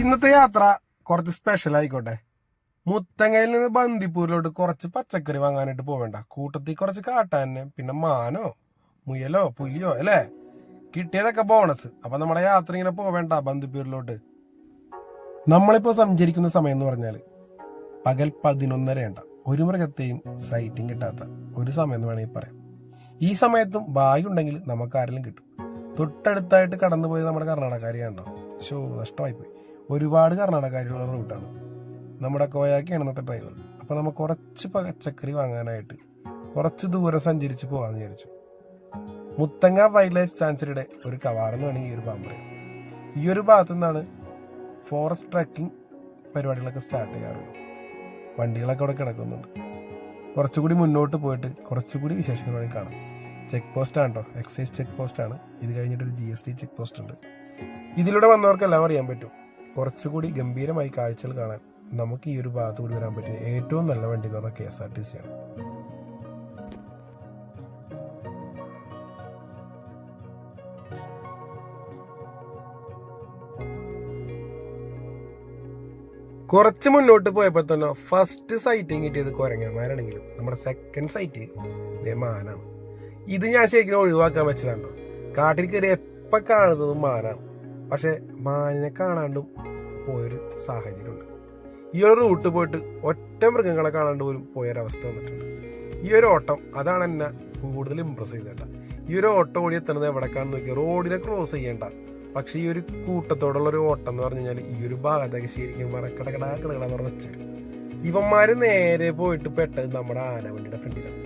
ഇന്നത്തെ യാത്ര കുറച്ച് സ്പെഷ്യൽ ആയിക്കോട്ടെ. മുത്തങ്ങയിൽ നിന്ന് ബന്ദിപ്പൂരിലോട്ട് കുറച്ച് പച്ചക്കറി വാങ്ങാനായിട്ട് പോവേണ്ട. കൂട്ടത്തിൽ കുറച്ച് കാട്ടാനെ പിന്നെ മാനോ മുയലോ പുലിയോ അല്ലേ? കിട്ടിയതൊക്കെ ബോണസ് അപ്പൊ നമ്മുടെ യാത്ര ഇങ്ങനെ പോവേണ്ട ബന്ദിപ്പൂരിലോട്ട്. നമ്മളിപ്പോ സഞ്ചരിക്കുന്ന സമയം എന്ന് പറഞ്ഞാൽ പകൽ പതിനൊന്നരയുണ്ട. ഒരു മൃഗത്തെയും സൈറ്റിംഗ് കിട്ടാത്ത ഒരു സമയം എന്ന് വേണമെങ്കിൽ പറയാം. ഈ സമയത്തും ഭാഗ്യം ഉണ്ടെങ്കിൽ നമുക്ക് ആരെങ്കിലും കിട്ടും. തൊട്ടടുത്തായിട്ട് കടന്നുപോയത് നമ്മുടെ കർണാടകക്കാരിയാണോ ഷോ നഷ്ടമായിപ്പോയി. ഒരുപാട് കർണാടകക്കാരിയുള്ള റൂട്ടാണ്. നമ്മുടെ കോയാക്കിയാണ് ഇന്നത്തെ ഡ്രൈവർ അപ്പോൾ നമ്മൾ കുറച്ച് പച്ചക്കറി വാങ്ങാനായിട്ട് കുറച്ച് ദൂരം സഞ്ചരിച്ച് പോകാമെന്ന് വിചാരിച്ചു. മുത്തങ്ങ വൈൽഡ് ലൈഫ് സാങ്ച്വറിയുടെ ഒരു കവാടം വേണമെങ്കിൽ ഈ ഒരു പാമ്പ്. ഈ ഒരു ഭാഗത്തു നിന്നാണ് ഫോറസ്റ്റ് ട്രക്കിംഗ് പരിപാടികളൊക്കെ സ്റ്റാർട്ട് ചെയ്യാറുള്ളത്. വണ്ടികളൊക്കെ അവിടെ കിടക്കുന്നുണ്ട്. കുറച്ചുകൂടി മുന്നോട്ട് പോയിട്ട് കുറച്ചുകൂടി വിശേഷങ്ങൾ വേണമെങ്കിൽ കാണാം. ചെക്ക് പോസ്റ്റ് ആണ് കേട്ടോ എക്സൈസ് ചെക്ക് പോസ്റ്റ് ആണ്. ഇത് കഴിഞ്ഞിട്ട് ഒരു G S T check post ഉണ്ട്. ഇതിലൂടെ വന്നവർക്കെല്ലാം അറിയാൻ പറ്റും. കുറച്ചുകൂടി ഗംഭീരമായി കാഴ്ചകൾ കാണാൻ നമുക്ക് ഈ ഒരു ഭാഗത്ത് കൂടി വരാൻ പറ്റിയ ഏറ്റവും നല്ല വണ്ടി എന്ന് പറഞ്ഞാൽ K S R T C ആണ്. കുറച്ച് മുന്നോട്ട് പോയപ്പോൾ തന്നെ ഫസ്റ്റ് സൈറ്റിങ് കിട്ടിയത് കുരങ്ങന്മാരാണെങ്കിലും നമ്മുടെ സെക്കൻഡ് സൈറ്റ് മാനാണ്. ഇത് ഞാൻ ശരിക്കും ഒഴിവാക്കാൻ വെച്ചതാണ് കാട്ടിൽ കയറി എപ്പോൾ കാണുന്നത് മാനാണ്. പക്ഷെ മാനിനെ കാണാണ്ടും പോയൊരു സാഹചര്യമുണ്ട്. ഈ ഒരു റൂട്ട് പോയിട്ട് ഒറ്റ മൃഗങ്ങളെ കാണാണ്ട് പോലും പോയൊരവസ്ഥ വന്നിട്ടുണ്ട്. ഈ ഒരു ഓട്ടം അതാണ് എന്നെ കൂടുതൽ ഇമ്പ്രസ് ചെയ്തേട്ട. ഈ ഒരു ഓട്ടം ഓടി എത്തുന്നത് എവിടേക്കാണെന്ന് നോക്കിയാൽ റോഡിനെ ക്രോസ് ചെയ്യേണ്ട. പക്ഷേ ഈ ഒരു കൂട്ടത്തോടുള്ള ഒരു ഓട്ടം എന്ന് പറഞ്ഞു കഴിഞ്ഞാൽ ഈ ഒരു ഭാഗത്തൊക്കെ ശരിക്കും കിടക്കടാ പറഞ്ഞ വെച്ചു ഇവന്മാർ നേരെ പോയിട്ട് പെട്ടത് നമ്മുടെ ആനവണ്ടിയുടെ ഫ്രണ്ടിലാണ്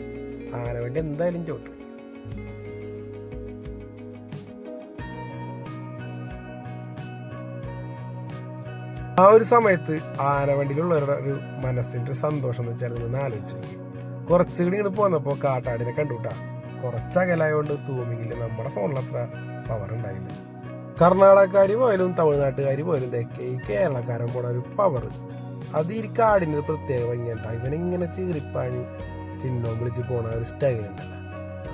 ആനവണ്ടി എന്തായാലും ചോട്ടും. ആ ഒരു സമയത്ത് ആനവണ്ടിയിലുള്ളവരുടെ ഒരു മനസ്സിന്റെ ഒരു സന്തോഷം എന്ന് വെച്ചാൽ നിങ്ങൾ ആലോചിച്ചു കുറച്ചുകൂടി ഇങ്ങോട്ട് പോന്നപ്പോ കാട്ടാടിനെ കണ്ടുട്ടാ കുറച്ചകലായോണ്ട് സൂമിങ്ങിൽ നമ്മുടെ ഫോണിൽ അത്ര പവർ ഉണ്ടായില്ല. കർണാടകക്കാർ പോയാലും തമിഴ്നാട്ടുകാർ പോയാലും തെക്കേ കേരളക്കാരൻ പോണ ഒരു പവർ അത് ഈ കാടിന് ഒരു പ്രത്യേക ഭംഗിയുണ്ടാ ഇവനിങ്ങനെ ചീറിപ്പാഞ്ഞ് ചിഹ്നം വിളിച്ച് പോണ ഒരു സ്റ്റൈൽ ഉണ്ടല്ലോ.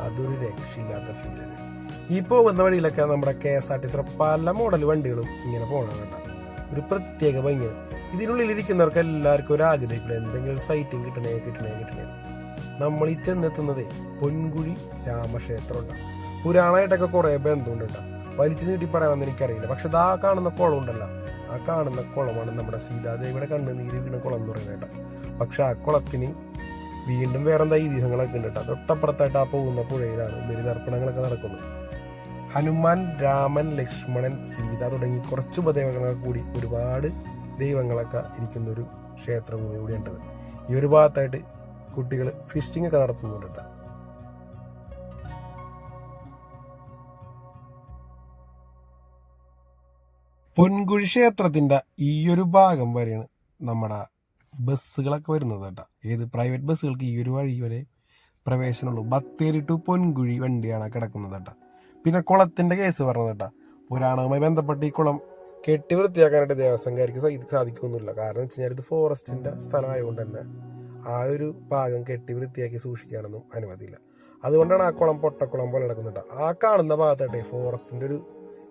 അതൊരു രക്ഷയില്ലാത്ത ഫീലാണ് ഈ പോകുന്ന വഴിയിലൊക്കെ നമ്മുടെ കെ എസ് ആർ ടി സിയുടെ പല മോഡൽ വണ്ടികളും ഇങ്ങനെ പോകണം കേട്ടോ ഒരു പ്രത്യേക ഭംഗിയാണ്. ഇതിനുള്ളിൽ ഇരിക്കുന്നവർക്ക് എല്ലാവർക്കും ഒരു ആഗ്രഹിക്കില്ല എന്തെങ്കിലും സൈറ്റിംഗ് കിട്ടണേ കിട്ടണേ കിട്ടണേ. നമ്മൾ ഈ ചെന്നെത്തുന്നത് പൊൻകുഴി രാമക്ഷേത്രം ഉണ്ടാവും പുരാണമായിട്ടൊക്കെ കുറെ ബന്ധമുണ്ട് കേട്ടോ. വലിച്ചു നീട്ടി പറയാമെന്ന് എനിക്കറിയില്ല. പക്ഷെ ദാ കാണുന്ന കുളം ഉണ്ടല്ലോ ആ കാണുന്ന കുളമാണ് നമ്മുടെ സീതാദേവിയുടെ കണ്ണുനീര് വീണ കുളം എന്ന് പറയുന്നത് കേട്ടോ. പക്ഷെ ആ കുളത്തിന് വീണ്ടും വേറെന്താ ഐതിഹ്യങ്ങളൊക്കെ ഉണ്ട് കേട്ടോ. തൊട്ടപ്പുറത്തായിട്ട് ആ പോകുന്ന പുഴയിലാണ് ബലിതർപ്പണങ്ങളൊക്കെ നടക്കുന്നത്. ഹനുമാൻ രാമൻ ലക്ഷ്മണൻ സീത തുടങ്ങി കുറച്ച് ഉപദേവങ്ങളൊക്കെ കൂടി ഒരുപാട് ദൈവങ്ങളൊക്കെ ഇരിക്കുന്ന ഒരു ക്ഷേത്രഭൂമി കൂടിയുണ്ടത് ഈ ഒരു ഭാഗത്തായിട്ട് കുട്ടികൾ ഫിഷിംഗ് ഒക്കെ നടത്തുന്നുണ്ട് പൊൻകുഴി ക്ഷേത്രത്തിന്റെ ഈ ഒരു ഭാഗം വരെയാണ് നമ്മുടെ ബസ്സുകളൊക്കെ വരുന്നത് കേട്ടോ. ഏത് പ്രൈവറ്റ് ബസ്സുകൾക്ക് ഈ ഒരു വഴി വരെ പ്രവേശനമുള്ളൂ. ബത്തേരി ടു പൊൻകുഴി വണ്ടിയാണ് കിടക്കുന്നത് കേട്ടോ. പിന്നെ കുളത്തിന്റെ കേസ് പറഞ്ഞത് കേട്ടോ. പുരാണവുമായി ബന്ധപ്പെട്ട് ഈ കുളം കെട്ടി വൃത്തിയാക്കാനായിട്ട് ദേവസ്വംകാർക്ക് സാധിക്കുന്നില്ല കാരണം വെച്ച് കഴിഞ്ഞാൽ ഇത് ഫോറസ്റ്റിന്റെ സ്ഥലമായതുകൊണ്ട് തന്നെ ആ ഒരു ഭാഗം കെട്ടി വൃത്തിയാക്കി സൂക്ഷിക്കാനൊന്നും അനുമതിയില്ല. അതുകൊണ്ടാണ് ആ കുളം പൊട്ടക്കുളം പോലെ കിടക്കുന്നുണ്ട് ആ കാണുന്ന ഭാഗത്തായിട്ടേ ഫോറസ്റ്റിന്റെ ഒരു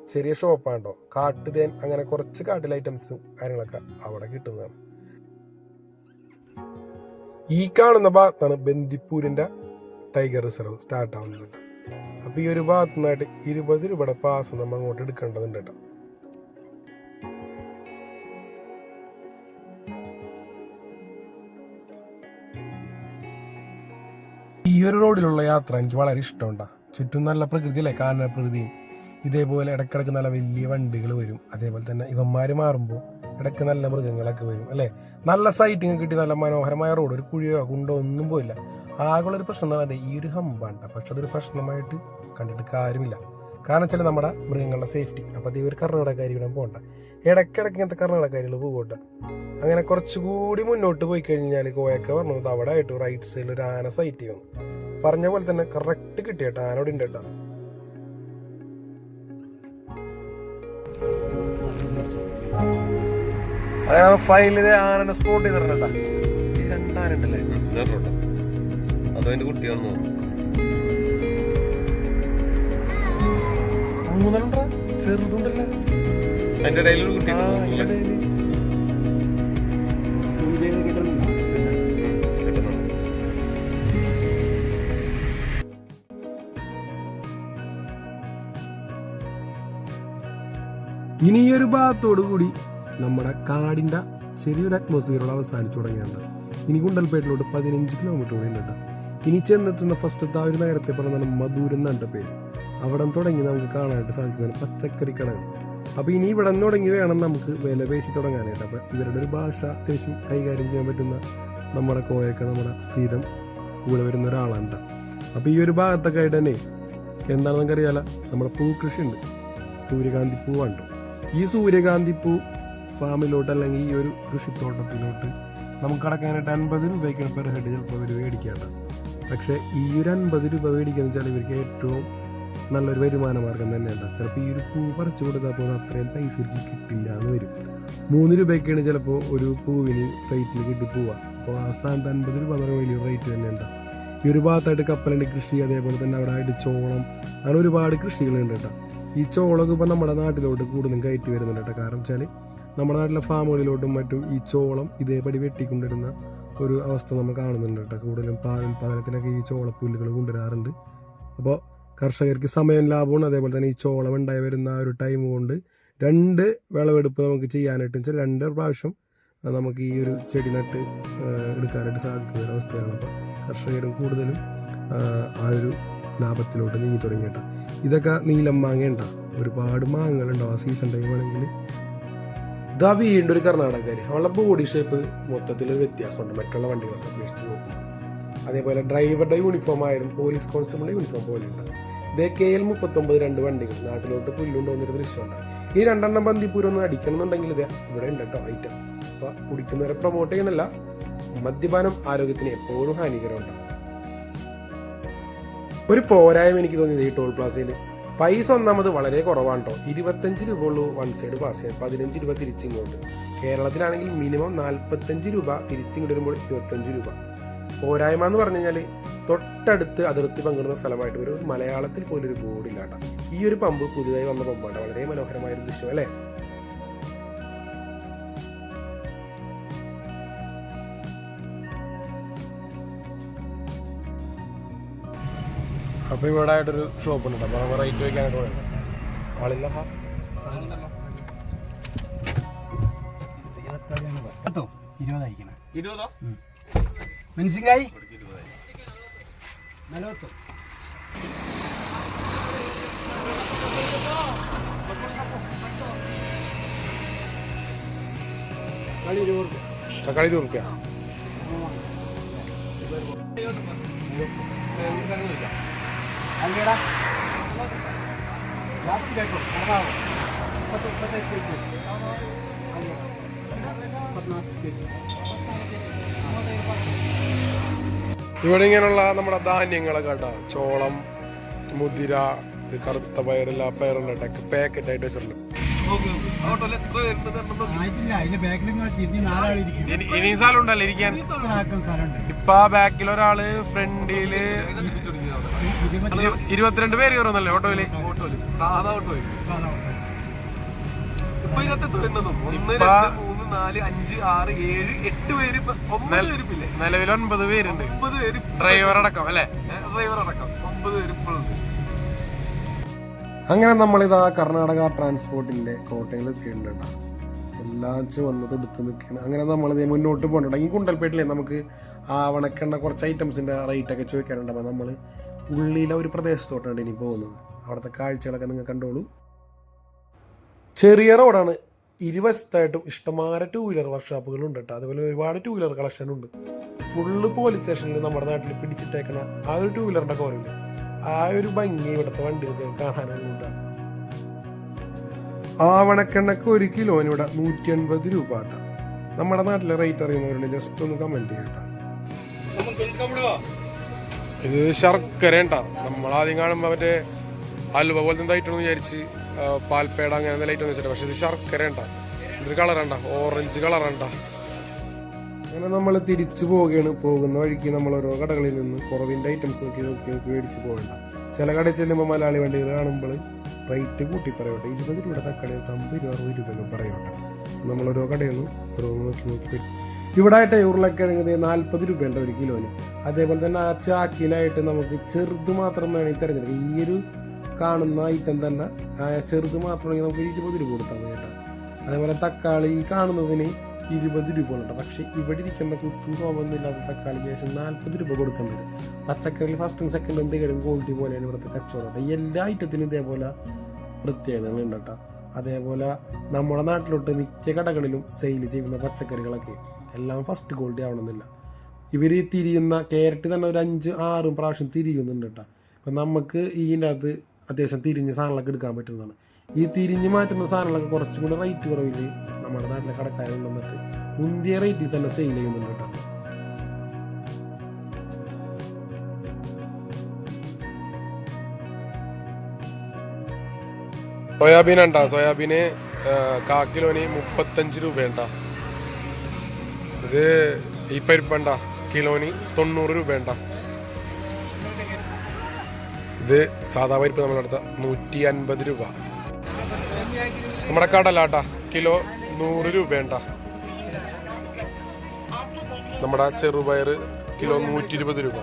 ചെറിയ ഷോപ്പാണ്ടോ കാട്ട്. കാട്ടുതേൻ അങ്ങനെ കുറച്ച് കാട്ടിൽ ഐറ്റംസും കാര്യങ്ങളൊക്കെ അവിടെ കിട്ടുന്നതാണ്. ഈ കാണുന്ന ഭാഗത്താണ് ബന്ദിപ്പൂരിന്റെ ടൈഗർ റിസർവ് സ്റ്റാർട്ട് ആവുന്നത് കേട്ടോ അപ്പൊ ഈ ഒരു ഭാഗത്തു നിന്നായിട്ട് ഇരുപത് രൂപയുടെ പാസ് നമ്മൾ അങ്ങോട്ട് എടുക്കേണ്ടതുണ്ട് കേട്ടോ. ഈ ഒരു റോഡിലുള്ള യാത്ര എനിക്ക് വളരെ ഇഷ്ടമുണ്ടാ. ചുറ്റും നല്ല പ്രകൃതി അല്ലേ? കാന പ്രകൃതിയും. ഇതേപോലെ ഇടയ്ക്കിടയ്ക്ക് നല്ല വലിയ വണ്ടികൾ വരും. അതേപോലെ തന്നെ ഇവന്മാർ മാറുമ്പോൾ ഇടയ്ക്ക് നല്ല മൃഗങ്ങളൊക്കെ വരും അല്ലേ? നല്ല സൈറ്റിങ് കിട്ടി നല്ല മനോഹരമായ റോഡ് ഒരു കുഴിയോ കുണ്ടോ ഒന്നും പോയില്ല. ആകെയുള്ള ഒരു പ്രശ്നം എന്ന് പറയുന്നത് ഈ ഒരു ഹമ്പാണ്. പക്ഷെ അതൊരു പ്രശ്നമായിട്ട് കണ്ടിട്ട് കാര്യമില്ല. കാരണം വെച്ചാൽ നമ്മുടെ മൃഗങ്ങളുടെ സേഫ്റ്റി അപ്പോൾ അതേ ഒരു കർണാടകക്കാരി ഇവിടെ പോകണ്ട ഇടയ്ക്കിടയ്ക്ക് ഇങ്ങനത്തെ കർണാടകക്കാരികൾ പോകട്ടെ അങ്ങനെ കുറച്ചുകൂടി മുന്നോട്ട് പോയി കഴിഞ്ഞാൽ കോയൊക്കെ പറഞ്ഞത് അവിടെ ആയിട്ട് റൈറ്റ് സൈഡിൽ ഒരു ആന സൈറ്റ് ചെയ്യുന്നു. പറഞ്ഞ പോലെ തന്നെ കറക്റ്റ് കിട്ടിയട്ടോ ആനോട് ഉണ്ട് കേട്ടോ. ഫൈനലിൽ ആനനെ സ്പോട്ട് ചെയ്തിട്ടുണ്ടാ ഈ രണ്ടാനുണ്ടല്ലേ അതോ എന്റെ കുട്ടിയാണെന്ന് തോന്നുന്നു ചെറുതുണ്ടല്ലേ? അതിന്റെ ഇടയിൽ ഒരു കുട്ടി ഉണ്ടെന്ന് തോന്നുന്നു ഇനി ഈ ഒരു ഭാഗത്തോടു കൂടി നമ്മുടെ കാടിന്റെ ചെറിയൊരു അറ്റ്മോസ്ഫിയറോട് അവസാനിച്ചു തുടങ്ങിയുണ്ട് ഇനി ഗുണ്ടൽപേട്ടിലോട്ട് പതിനഞ്ച് കിലോമീറ്റർ കൂടി ഉണ്ട് ഇനി ചെന്നെത്തുന്ന ഫസ്റ്റ് ആ ഒരു നഗരത്തെ പറഞ്ഞാൽ മധൂർ എന്നാണ് പേര്. അവിടെ തുടങ്ങി നമുക്ക് കാണാനായിട്ട് സാധിക്കുന്നതാണ് പച്ചക്കറി കടകൾ. അപ്പൊ ഇനി ഇവിടെ നിന്ന് തുടങ്ങി വേണം നമുക്ക് വില പേശി തുടങ്ങാനായിട്ട്. അപ്പൊ ഇവരുടെ ഒരു ഭാഷ അത്യാവശ്യം കൈകാര്യം ചെയ്യാൻ പറ്റുന്ന നമ്മുടെ കോയൊക്കെ നമ്മുടെ സ്ഥിരം കൂടെ വരുന്ന ഒരാളാണ് അപ്പോൾ അപ്പൊ ഈ ഒരു ഭാഗത്തൊക്കെ ആയിട്ട് തന്നെ എന്താണെന്ന് നമുക്കറിയാലോ നമ്മുടെ പൂ കൃഷി ഉണ്ട്. സൂര്യകാന്തി പൂവാണ് ട്ടോ. ഈ സൂര്യകാന്തി പൂ ഫാമിലോട്ട് അല്ലെങ്കിൽ ഈ ഒരു കൃഷിത്തോട്ടത്തിലോട്ട് നമുക്ക് കടക്കാനായിട്ട് അൻപത് രൂപയ്ക്കാണ് പെർ ഹെഡ് ചിലപ്പോൾ അവർ മേടിക്കേണ്ടത് പക്ഷേ ഈ ഒരു അൻപത് രൂപ എന്ന് വെച്ചാൽ ഇവർക്ക് ഏറ്റവും നല്ലൊരു വരുമാന മാർഗം തന്നെയുണ്ട് ചിലപ്പോൾ ഈ ഒരു പൂ പറിച്ചു കൊടുത്താൽ പോലും അത്രയും പൈസ ഇടിച്ച് കിട്ടില്ല എന്ന് വരും. മൂന്ന് രൂപയ്ക്കാണ് ചിലപ്പോൾ ഒരു പൂവിന് റേറ്റിൽ കിട്ടി പോവുക. അപ്പോൾ ആ സ്ഥാനത്ത് അൻപത് രൂപ എന്ന് പറയുമ്പോൾ വലിയ റേറ്റ് തന്നെയുണ്ട്. ഈ ഒരു ഭാഗത്തായിട്ട് കപ്പലുണ്ട് കൃഷി അതേപോലെ തന്നെ അവിടെ ആയിട്ട് ചോളം അങ്ങനെ ഒരുപാട് കൃഷികളുണ്ട് കേട്ടോ. ഈ ചോളമൊക്കെ ഇപ്പോൾ നമ്മുടെ നാട്ടിലോട്ട് കൂടുതലും കയറ്റി വരുന്നുണ്ട് കേട്ടോ. കാരണം വെച്ചാൽ നമ്മുടെ നാട്ടിലെ ഫാമുകളിലോട്ടും മറ്റും ഈ ചോളം ഇതേപടി വെട്ടിക്കൊണ്ടിരുന്ന ഒരു അവസ്ഥ നമ്മൾ കാണുന്നുണ്ട് കേട്ടോ. കൂടുതലും പാൽ ഉൽപ്പാദനത്തിനൊക്കെ ഈ ചോളപ്പുല്ലുകൾ കൊണ്ടുവരാറുണ്ട്. അപ്പോൾ കർഷകർക്ക് സമയം ലാഭമാണ്. അതേപോലെ തന്നെ ഈ ചോളം ഉണ്ടായി വരുന്ന ആ ഒരു ടൈം കൊണ്ട് രണ്ട് വിളവെടുപ്പ് നമുക്ക് ചെയ്യാനായിട്ട് വെച്ചാൽ രണ്ട് പ്രാവശ്യം നമുക്ക് ഈ ഒരു ചെടി നട്ട് എടുക്കാനായിട്ട് സാധിക്കുന്ന ഒരു അവസ്ഥയാണ്. അപ്പോൾ കർഷകരും കൂടുതലും ആ, ഒരു ലാഭത്തിലോട്ട് നീങ്ങി തുടങ്ങിയിട്ടാണ് ഇതൊക്കെ നീലം മാങ്ങ ഉണ്ടാവും ഒരുപാട് മാങ്ങകളുണ്ടാവും ആ സീസൺ ടൈം ആണെങ്കിൽ. ഇതാ വീണ്ടും ഒരു കർണാടകക്കാർ അവളുടെ ബോഡി ഷേപ്പ് മൊത്തത്തിൽ വ്യത്യാസമുണ്ട്. മറ്റുള്ള വണ്ടികളെ അപേക്ഷിച്ച് നോക്കുമ്പോൾ അതേപോലെ ഡ്രൈവറുടെ യൂണിഫോം ആയാലും പോലീസ് കോൺസ്റ്റബിളിന്റെ യൂണിഫോം പോലെ ഉണ്ട്. ഇതേ കെ എൽ മുപ്പത്തൊമ്പത് രണ്ട് വണ്ടികൾ നാട്ടിലോട്ട് പുല്ലുണ്ടോന്നൊരു ദൃശ്യമുണ്ട്. ഈ രണ്ടെണ്ണം ബന്ദിപ്പൂരം ഒന്ന് അടിക്കണം എന്നുണ്ടെങ്കിൽ ഇത് ഇവിടെ ഉണ്ട് കേട്ടോ ഐറ്റം അപ്പൊ കുടിക്കുന്നവരെ പ്രൊമോട്ട് ചെയ്യണല്ല മദ്യപാനം ആരോഗ്യത്തിന് എപ്പോഴും ഹാനികരമുണ്ടാകും ഒരു പോരായ്മ എനിക്ക് തോന്നിയത് ഈ ടോൾ പ്ലാസയിൽ പൈസ ഒന്നാമത് വളരെ കുറവാണ് കേട്ടോ ഇരുപത്തഞ്ച് രൂപ ഉള്ളൂ വൺ സൈഡ് പാസ് ചെയ്യാൻ. പതിനഞ്ച് രൂപ തിരിച്ചിങ്ങോട്ട്. കേരളത്തിലാണെങ്കിൽ മിനിമം നാൽപ്പത്തഞ്ച് രൂപ തിരിച്ചിങ്ങോട്ട് വരുമ്പോൾ ഇരുപത്തഞ്ച് രൂപ. പോരായ്മ എന്ന് പറഞ്ഞു കഴിഞ്ഞാൽ തൊട്ടടുത്ത് അതിർത്തി പങ്കിടുന്ന സ്ഥലമായിട്ട് ഒരു മലയാളത്തിൽ പോലൊരു ഒരു ബോർഡ് ഇല്ലാട്ടോ ഈ ഒരു പമ്പ് പുതുതായി വന്ന പമ്പാണ്. വളരെ മനോഹരമായ ഒരു ദൃശ്യം അല്ലേ? അപ്പൊ ഇവിടെ ആയിട്ടൊരു ഷോപ്പ് ഉണ്ട് അപ്പൊ നമ്മൾ റേറ്റ് വയ്ക്കാനായിട്ട് പോയത് ആളില്ല. ഹാ. പത്തോ ഇരുപതായിരിക്കണം. ഇരുപതോ? മനസ്സിലായി നലവത്തോ തക്കാളി ഇരുപത് റുപ്യ തക്കാളി ഇരുപത് റുപ്യ ഇവിടെ ഇങ്ങനെയുള്ള നമ്മുടെ ധാന്യങ്ങളൊക്കെ കേട്ടോ. ചോളം മുതിര ഇത് കറുത്ത പയറില്ല പയറുണ്ട് പാക്കറ്റ് ആയിട്ട് വെച്ചിട്ടുണ്ട്. ഇനി ഇനി സ്ഥലം ഉണ്ടല്ലോ ഇരിക്കാൻ. ഇപ്പൊ ബാക്കിൽ ഒരാൾ ഫ്രണ്ടിൽ ഇരുപത്തിരണ്ട് പേര് കയറുന്നല്ലേ ഓട്ടോയിൽ? ഓട്ടോയിൽ. സാധാ ഓട്ടോയിൽ? സാധാ ഓട്ടോ. ഇപ്പൊ ഇതിനകത്ത് എത്ര എണ്ണം ഒന്ന് ഇപ്പൊ- രണ്ട് മൂന്ന് നാല് അഞ്ച് ആറ് ഏഴ് എട്ട് പേര് ഇപ്പൊ ഒമ്പത് പേര് ഇപ്പൊ ഇല്ലേ നിലവിൽ ഒൻപത് പേരുണ്ട്. ഒമ്പത് പേര് ഡ്രൈവർ അടക്കം അല്ലേ? ഡ്രൈവർ അടക്കം ഒമ്പത് പേര് ഇപ്പോഴുണ്ട് അങ്ങനെ നമ്മളിതാ കർണാടക ട്രാൻസ്പോർട്ടിന്റെ കോട്ടയിൽ എത്തിയിട്ടുണ്ട് കേട്ടോ. എല്ലാം ചുവന്ന് തൊടുത്ത് നിൽക്കുകയാണ്. അങ്ങനെ നമ്മളിത് മുന്നോട്ട് പോകണ്ട ഈ കുണ്ടൽപേട്ടിലെ നമുക്ക് ആവണക്കെണ്ണ കുറച്ച് ഐറ്റംസിന്റെ റേറ്റ് ഒക്കെ ചോദിക്കാനുണ്ട്. അപ്പോൾ നമ്മൾ ഉള്ളിലെ ഒരു പ്രദേശത്തോട്ടാണ് ഇനി പോകുന്നത്. അവിടുത്തെ കാഴ്ചകളൊക്കെ നിങ്ങൾ കണ്ടോളൂ. ചെറിയ റോഡാണ്. ഇരുവശത്തായിട്ടും ഇഷ്ടമാരെ ടൂ വീലർ വർക്ക്ഷോപ്പുകളുണ്ട് കേട്ടോ. അതുപോലെ ഒരുപാട് ടൂ വീലർ കളക്ഷൻ ഉണ്ട് ഫുള്ള് പോലീസ് സ്റ്റേഷനിൽ നമ്മുടെ നാട്ടിൽ പിടിച്ചിട്ടേക്കണ ആ ഒരു ടൂ വീലറിന്റെ കോരുണ്ട് ആ ഒരു ഭംഗി ഇവിടുത്തെ വണ്ടികൾക്ക് കാണാനുണ്ട് ആവണക്കെണ്ണക്ക് ഒരു കിലോന് ഇവിടെ നൂറ്റി എൺപത് രൂപ കേട്ടോ. നമ്മുടെ നാട്ടിലെ റേറ്റ് അറിയുന്നവരുണ്ട് ജസ്റ്റ് ഒന്ന് കമന്റ് ചെയ്യട്ടോ ഇത് ശർക്കരേണ്ട നമ്മളാദ്യം കാണുമ്പോൾ മറ്റേ അലുവ പോലെ എന്തായിട്ടെന്ന് വിചാരിച്ച് പാൽപ്പേട അങ്ങനെ എന്തെങ്കിലും വെച്ചിട്ട്. പക്ഷെ ഇത് ശർക്കരേണ്ട ഇത് കളറണ്ട ഓറഞ്ച് കളറണ്ട അങ്ങനെ നമ്മൾ തിരിച്ചു പോവുകയാണ്. പോകുന്ന വഴിക്ക് നമ്മൾ ഓരോ കടകളിൽ നിന്ന് കുറവിന്റെ ഐറ്റംസ് നോക്കി നോക്കി നോക്കി മേടിച്ച് പോകണ്ട. ചില കടയിൽ ചെല്ലുമ്പോൾ മലയാളി വണ്ടികൾ കാണുമ്പോൾ റേറ്റ് കൂട്ടി പറയട്ടെ. ഇരുപത് രൂപയുടെ തക്കാളി അമ്പത് രൂപ അറുപത് രൂപയൊക്കെ പറയട്ടെ. നമ്മൾ ഓരോ കടയിൽ നിന്ന് ഓരോ നോക്കി നോക്കി. ഇവിടെ ആയിട്ട് ഉരുളക്കിഴങ്ങ് നാൽപ്പത് രൂപയുണ്ട് ഒരു കിലോന്. അതേപോലെ തന്നെ ആ ചാക്കിലായിട്ട് നമുക്ക് ചെറുത് മാത്രം വേണമെങ്കിൽ തിരഞ്ഞെടുക്കാം. ഈ ഒരു കാണുന്ന ഐറ്റം തന്നെ ചെറുത് മാത്രമാണെങ്കിൽ നമുക്ക് ഇരുപത് രൂപ കൊടുത്താൽ മതി കേട്ടോ. അതേപോലെ തക്കാളി കാണുന്നതിന് ഇരുപത് രൂപ ഉണ്ട് പക്ഷേ ഇവിടെ ഇരിക്കുന്ന കുത്തും കോപൊന്നുമില്ലാത്ത തക്കാളി ശേഷം നാൽപ്പത് രൂപ കൊടുക്കേണ്ടി വരും. പച്ചക്കറിയിൽ ഫസ്റ്റും സെക്കൻഡും എന്തെങ്കിലും ക്വാളിറ്റി പോലെയാണ് ഇവിടുത്തെ കച്ചവടം കേട്ടോ. എല്ലാ ഐറ്റത്തിനും ഇതേപോലെ പ്രത്യേകതകളുണ്ട് കേട്ടോ. അതേപോലെ നമ്മുടെ നാട്ടിലോട്ട് മിക്ക കടകളിലും സെയിൽ ചെയ്യുന്ന പച്ചക്കറികളൊക്കെ എല്ലാം ഫസ്റ്റ് ക്വാളിറ്റി ആവണമെന്നില്ല. ഇവർ തിരിയുന്ന ക്യാരറ്റ് തന്നെ ഒരു അഞ്ച് ആറും പ്രാവശ്യം തിരിയുന്നുണ്ട് കേട്ടോ. അപ്പം നമുക്ക് ഇതിന്റെ അകത്ത് അത്യാവശ്യം തിരിഞ്ഞ് സാധനങ്ങളൊക്കെ എടുക്കാൻ പറ്റുന്നതാണ്. ഈ തിരിഞ്ഞ് മാറ്റുന്ന സാധനങ്ങളൊക്കെ കുറച്ചും കൂടി റേറ്റ് കുറവിൽ നമ്മുടെ നാട്ടിലെ കടക്കാരുണ്ടെന്നിട്ട് മുന്തിയ റേറ്റിൽ തന്നെ സെയിൽ ചെയ്യുന്നുണ്ട് കേട്ടോ. സോയാബീൻ ഉണ്ടാ? സോയാബീന് കാ മുപ്പത്തഞ്ച് ഉണ്ടാ ഇത് ഈ പരിപ്പണ്ട? കിലോന് തൊണ്ണൂറ് രൂപയുണ്ട? ഇത് സാധാ പരിപ്പ് നമ്മളെടുത്ത നൂറ്റി അൻപത് രൂപ. നമ്മുടെ കടലാട്ട കിലോ നൂറ് രൂപയുണ്ട? നമ്മുടെ ചെറുപയർ കിലോ നൂറ്റി ഇരുപത് രൂപ.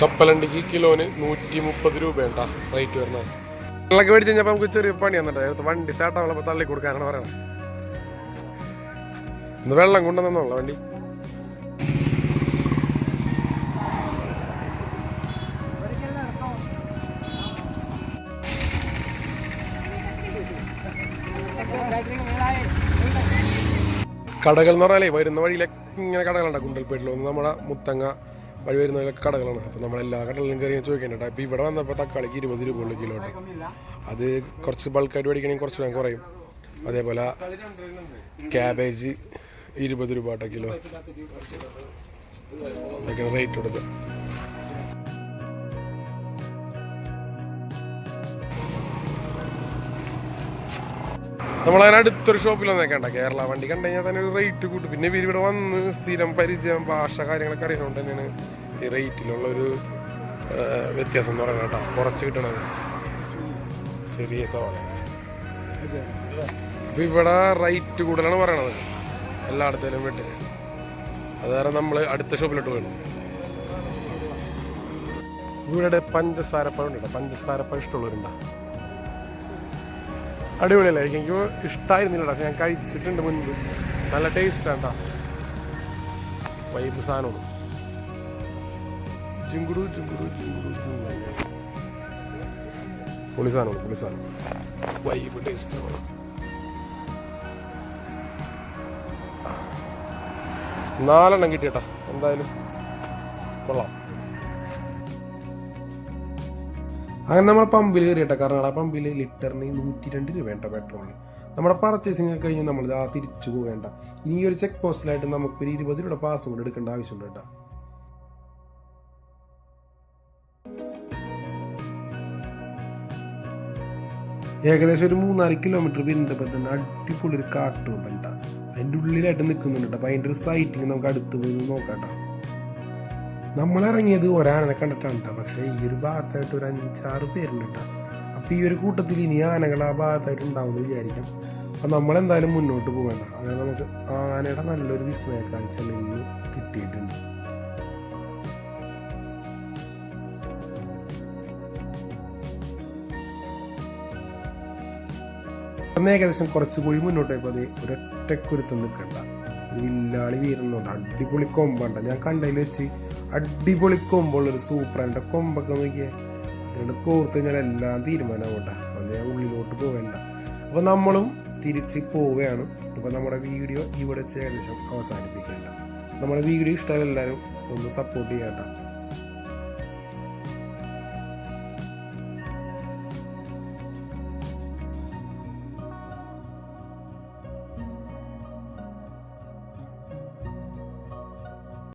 കപ്പലണ്ടിക്ക് കിലോന് നൂറ്റി മുപ്പത് രൂപയുണ്ട റേറ്റ് വരുന്നത്? വെള്ളമൊക്കെ മേടിച്ച് കഴിഞ്ഞപ്പോൾ നമുക്ക് ചെറിയ പണി വന്നിട്ട് വണ്ടി സ്റ്റാർട്ട് ആവുമ്പോൾ തള്ളി കൊടുക്കാനാണ് പറയണത് ഇന്ന് വെള്ളം കൊണ്ടുവന്നുള്ള വണ്ടി. കടകൾ എന്ന് പറഞ്ഞാലേ വരുന്ന വഴിയിലൊക്കെ ഇങ്ങനെ കടകളുണ്ട് കുണ്ടൽപേട്ടിലൊന്ന് നമ്മുടെ മുത്തങ്ങ വഴി വരുന്ന വഴിയിലൊക്കെ കടകളാണ്. അപ്പോൾ നമ്മൾ എല്ലാ കടകളിലും കയറി ചോദിക്കേണ്ട അപ്പോൾ ഇവിടെ വന്നപ്പോൾ തക്കാളിക്ക് ഇരുപത് രൂപ ഉള്ളു കിലോട്ട്. അത് കുറച്ച് ബൾക്കായിട്ട് മേടിക്കണമെങ്കിൽ കുറച്ച് ഞാൻ കുറയും. അതേപോലെ ക്യാബേജ് ഇരുപത് രൂപ കിലോ. ഇതൊക്കെയാണ് റേറ്റ് കൊടുക്കുക നമ്മളതിന് അടുത്തൊരു ഷോപ്പിൽ വന്നേക്കണ്ട. കേരള വണ്ടി കണ്ടു കഴിഞ്ഞാൽ തന്നെ ഒരു റേറ്റ് കൂട്ടും പിന്നെ ഇവർ ഇവിടെ വന്ന് സ്ഥിരം പരിചയം ഭാഷ കാര്യങ്ങളൊക്കെ അറിയുന്നതുകൊണ്ട് തന്നെയാണ് ഈ റേറ്റിലുള്ള ഒരു വ്യത്യാസം എന്ന് പറയുന്നത് കേട്ടോ. കുറച്ച് കിട്ടണത്. ചെറിയ സവാള. അപ്പൊ ഇവിടെ റേറ്റ് കൂടുതലാണ് പറയണത്. എല്ലായിടത്തേലും വീട്ടിൽ അത് കാരണം നമ്മൾ അടുത്ത ഷോപ്പിലോട്ട് വേണം ഇവിടെ പഞ്ചസാരപ്പഴം ഉണ്ട് പഞ്ചസാരപ്പഴം ഇഷ്ടമുള്ളവരുണ്ടോ? അടിപൊളിയല്ലേ എനിക്ക് ഇഷ്ടമായിരുന്നില്ല ഞാൻ കഴിച്ചിട്ടുണ്ട് മുൻപ്. നല്ല ടേസ്റ്റ് ആണ്ടാ വൈബ് സാധനമാണ്. ചിങ്കുടു ചിങ്കുടു ചിങ്കുടു ചിങ്കുടു പുളി സാധനമാണ് പുളി സാധനം. വൈബ് നാലെണ്ണം കിട്ടിയട്ടാ. എന്തായാലും കൊള്ളാം. അങ്ങനെ നമ്മൾ പമ്പിൽ കയറിയിട്ട കർണാടക പമ്പിൽ ലിറ്ററിന് നൂറ്റി രണ്ട് രൂപ വേണ്ട പെട്രോളിന് നമ്മുടെ പർച്ചേസിംഗ് ഒക്കെ കഴിഞ്ഞ് നമ്മൾ ആ തിരിച്ചു പോകേണ്ട ഇനി ഒരു ചെക്ക് പോസ്റ്റിലായിട്ട് നമുക്ക് ഒരു ഇരുപത് രൂപയുടെ പാസ് എടുക്കേണ്ട ആവശ്യമുണ്ട് കേട്ടോ. ഏകദേശം ഒരു മൂന്നാൽ കിലോമീറ്റർ വരുന്നപ്പോൾ തന്നെ അടിപൊളി ഒരു കാട്ടുപണ്ട അതിന്റെ ഉള്ളിലായിട്ട് നിൽക്കുന്നുണ്ട് അപ്പം അതിന്റെ ഒരു സൈറ്റിങ് നമുക്ക് അടുത്ത് പോയി നോക്കാം കേട്ടോ. നമ്മൾ ഇറങ്ങിയത് ഒരാനനെ കണ്ടിട്ടാണ് കേട്ടോ പക്ഷേ ഈ ഒരു ഭാഗത്തായിട്ട് ഒരു അഞ്ചാറ് പേരുണ്ട് കേട്ടോ അപ്പോൾ ഈ ഒരു കൂട്ടത്തിൽ ഇനി ആനകൾ ആ ഭാഗത്തായിട്ട് ഉണ്ടാവുമെന്ന് വിചാരിക്കാം. അപ്പം നമ്മളെന്തായാലും മുന്നോട്ട് പോകണ്ട അങ്ങനെ നമുക്ക് ആനയുടെ നല്ലൊരു വിസ്മയ കാഴ്ച ഇന്ന് കിട്ടിയിട്ടുണ്ട്. അന്ന് ഏകദേശം കുറച്ചുകൂടി മുന്നോട്ട് പോയപ്പോൾ അത് ഒരൊറ്റക്കുരുത്തം നിൽക്കണ്ട ഒരു വില്ലാളി വീരുന്നുണ്ട് അടിപൊളി കൊമ്പണ്ട ഞാൻ കണ്ടതിൽ വെച്ച് അടിപൊളി കൊമ്പുള്ള ഒരു സൂപ്പർ എന്റെ കൊമ്പൊക്കെ നോക്കിയേ അതിനോട് കോർത്ത് കഴിഞ്ഞാൽ എല്ലാം തീരുമാനമാവണ്ട അത് ഞാൻ ഉള്ളിലോട്ട് പോവേണ്ട. അപ്പോൾ നമ്മളും തിരിച്ച് പോവുകയാണ്. അപ്പോൾ നമ്മുടെ വീഡിയോ ഇവിടെ ഏകദേശം അവസാനിപ്പിക്കേണ്ട. നമ്മുടെ വീഡിയോ ഇഷ്ടമല്ല എല്ലാവരും ഒന്ന് സപ്പോർട്ട് ചെയ്യാട്ടോ.